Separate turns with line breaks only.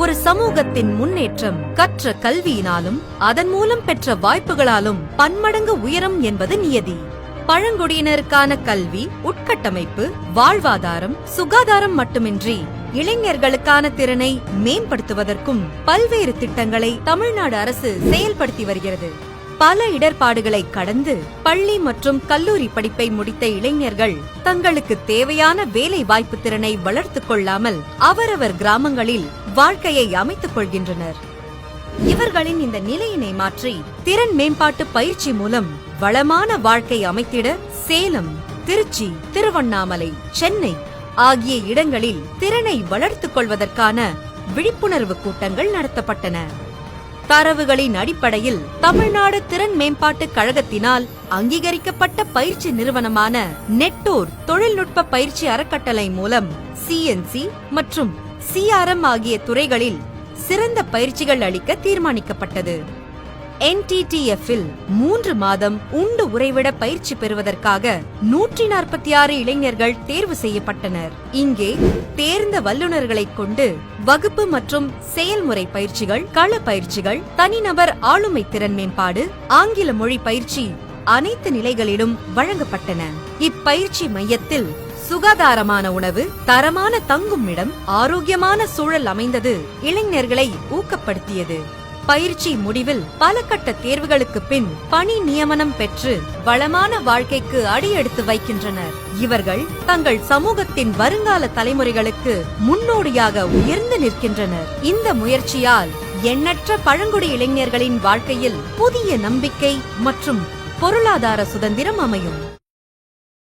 ஒரு சமூகத்தின் முன்னேற்றம் கற்ற கல்வியினாலும் அதன் மூலம் பெற்ற வாய்ப்புகளாலும் பன்மடங்கு உயரும் என்பது நியதி. பழங்குடியினருக்கான கல்வி உட்கட்டமைப்பு வாழ்வாதாரம் சுகாதாரம் மட்டுமின்றி இளைஞர்களுக்கான திறனை மேம்படுத்துவதற்கும் பல்வேறு திட்டங்களை தமிழ்நாடு அரசு செயல்படுத்தி வருகிறது. பல இடர்பாடுகளை கடந்து பள்ளி மற்றும் கல்லூரி படிப்பை முடித்த இளைஞர்கள் தங்களுக்கு தேவையான வேலை வாய்ப்பு திறனை வளர்த்துக் கொள்ளாமல் அவரவர் கிராமங்களில் வாழ்க்கையை அமைத்துக் கொள்கின்றனர். இவர்களின் இந்த நிலையினை மாற்றி திறன் மேம்பாட்டு பயிற்சி மூலம் வளமான வாழ்க்கை அமைத்திட சேலம் திருச்சி திருவண்ணாமலை சென்னை ஆகிய இடங்களில் திறனை வளர்த்துக் கொள்வதற்கான விழிப்புணர்வு கூட்டங்கள் நடத்தப்பட்டன. தரவுகளின் அடிப்படையில் தமிழ்நாடு திறன் மேம்பாட்டு கழகத்தினால் அங்கீகரிக்கப்பட்ட பயிற்சி நிறுவனமான நெட்டோர் தொழில்நுட்ப பயிற்சி அறக்கட்டளை மூலம் சிஎன்சி மற்றும் சிஆர்எம் ஆகிய துறைகளில் சிறந்த பயிற்சிகள் அளிக்க தீர்மானிக்கப்பட்டது. NTTF இல் மூன்று மாதம் உண்டு உறைவிட பயிற்சி பெறுவதற்காக நூற்றி நாற்பத்தி ஆறு இளைஞர்கள் தேர்வு செய்யப்பட்டனர். இங்கே தேர்ந்த வல்லுநர்களை கொண்டு வகுப்பு மற்றும் செயல்முறை பயிற்சிகள் கள பயிற்சிகள் தனிநபர் ஆளுமை திறன் மேம்பாடு ஆங்கில மொழி பயிற்சி அனைத்து நிலைகளிலும் வழங்கப்பட்டன. இப்பயிற்சி மையத்தில் சுகாதாரமான உணவு தரமான தங்கும் இடம் ஆரோக்கியமான சூழல் அமைந்தது இளைஞர்களை ஊக்கப்படுத்தியது. பயிற்சி முடிவில் பல கட்ட தேர்வுகளுக்கு பின் பணி நியமனம் பெற்று வளமான வாழ்க்கைக்கு அடியெடுத்து வைக்கின்றனர். இவர்கள் தங்கள் சமூகத்தின் வருங்கால தலைமுறைகளுக்கு முன்னோடியாக உயர்ந்து நிற்கின்றனர். இந்த முயற்சியால் எண்ணற்ற பழங்குடி இளைஞர்களின் வாழ்க்கையில் புதிய நம்பிக்கை மற்றும் பொருளாதார சுதந்திரம் அமையும்.